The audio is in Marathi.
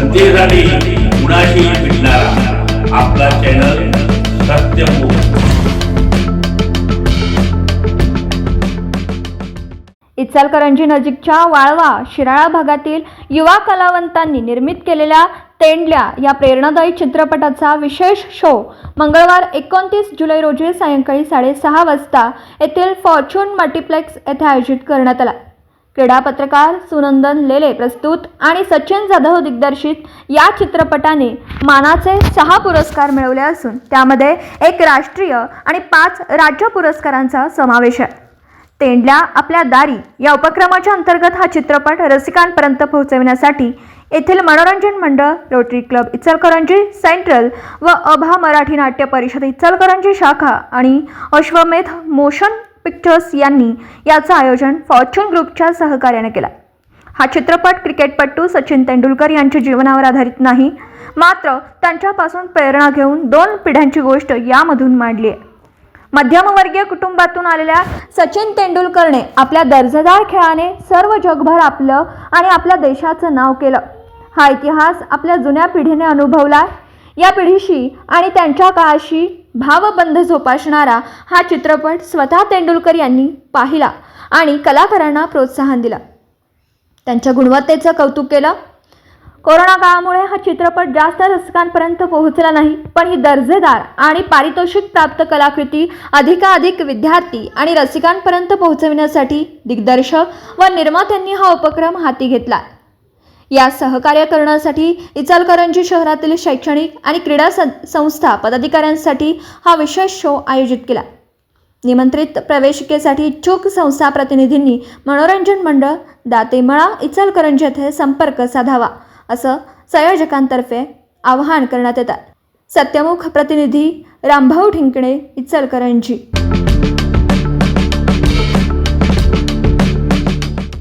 जनतेसाठी कुणाशी भेटणारा. आपला चॅनल इचलकरंजी नजीकच्या वाळवा शिराळा भागातील युवा कलावंतांनी निर्मित केलेल्या तेंडल्या या प्रेरणादायी चित्रपटाचा विशेष शो मंगळवार एकोणतीस जुलै रोजी सायंकाळी साडेसहा वाजता येथील फॉर्च्यून मल्टिप्लेक्स येथे आयोजित करण्यात आला. क्रीडा पत्रकार सुनंदन लेले प्रस्तुत आणि सचिन जाधव दिग्दर्शित या चित्रपटाने मानाचे सहा पुरस्कार मिळवले असून त्यामध्ये एक राष्ट्रीय आणि पाच राज्य पुरस्कारांचा समावेश आहे. तेंडल्या आपल्या दारी या उपक्रमाच्या अंतर्गत हा चित्रपट रसिकांपर्यंत पोहोचविण्यासाठी येथील मनोरंजन मंडळ रोटरी क्लब इचलकरंजी सेंट्रल व अभा मराठी नाट्य परिषद इचलकरंजी शाखा आणि अश्वमेध मोशन पिक्चर्स यांनी याचं आयोजन फॉर्च्यून ग्रुपच्या सहकार्याने केलं. हा चित्रपट क्रिकेटपटू सचिन तेंडुलकर यांच्या जीवनावर आधारित नाही मात्र त्यांच्यापासून प्रेरणा घेऊन दोन पिढ्यांची गोष्ट यामधून मांडली आहे. मध्यमवर्गीय कुटुंबातून आलेल्या सचिन तेंडुलकरने आपल्या दर्जेदार खेळाने सर्व जगभर आपलं आणि आपल्या देशाचं नाव केलं. हा इतिहास आपल्या जुन्या पिढीने अनुभवला या पिढीशी आणि त्यांच्या काळाशी भावबंध जोपासणारा हा चित्रपट स्वतः तेंडुलकर यांनी पाहिला आणि कलाकारांना प्रोत्साहन दिलं. त्यांच्या गुणवत्तेचं कौतुक केलं. कोरोना काळामुळे हा चित्रपट जास्त रसिकांपर्यंत पोहोचला नाही पण ही दर्जेदार आणि पारितोषिक प्राप्त कलाकृती अधिकाधिक विद्यार्थी आणि रसिकांपर्यंत पोहोचविण्यासाठी दिग्दर्शक व निर्मात्यांनी हा उपक्रम हाती घेतला. या सहकार्य करण्यासाठी इचलकरंजी शहरातील शैक्षणिक आणि क्रीडा सं- संस्था पदाधिकाऱ्यांसाठी हा विशेष शो आयोजित केला. निमंत्रित प्रवेशिकेसाठी इच्छुक संस्था प्रतिनिधींनी मनोरंजन मंडळ दातेमळा इचलकरंजी येथे संपर्क साधावा असं संयोजकांतर्फे आवाहन करण्यात येतात सत्यमुख प्रतिनिधी रामभाऊ ठिंकणे इचलकरंजी.